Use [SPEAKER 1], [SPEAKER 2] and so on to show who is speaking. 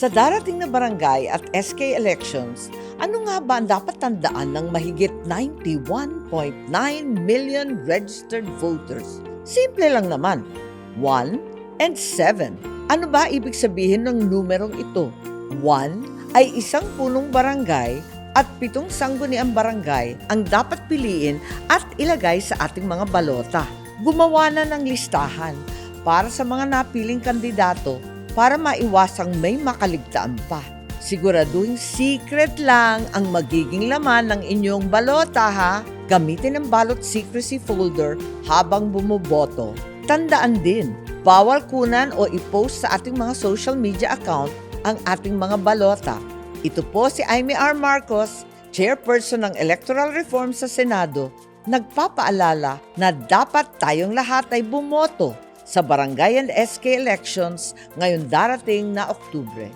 [SPEAKER 1] Sa darating na barangay at SK elections, ano nga ba ang dapat tandaan ng mahigit 91.9 million registered voters? Simple lang naman. 1 and 7. Ano ba ibig sabihin ng numerong ito? 1 ay isang punong barangay at pitong sangguniang barangay ang dapat piliin at ilagay sa ating mga balota. Gumawa na ng listahan para sa mga napiling kandidato para maiwasang may makaligtaan pa. Siguraduhin secret lang ang magiging laman ng inyong balota ha. Gamitin ang ballot secrecy folder habang bumoboto. Tandaan din, bawal kunan o i-post sa ating mga social media account ang ating mga balota. Ito po si Amy R. Marcos, chairperson ng Electoral Reform sa Senado, nagpapaalala na dapat tayong lahat ay bumoto sa barangay and SK elections ngayon darating na Oktubre.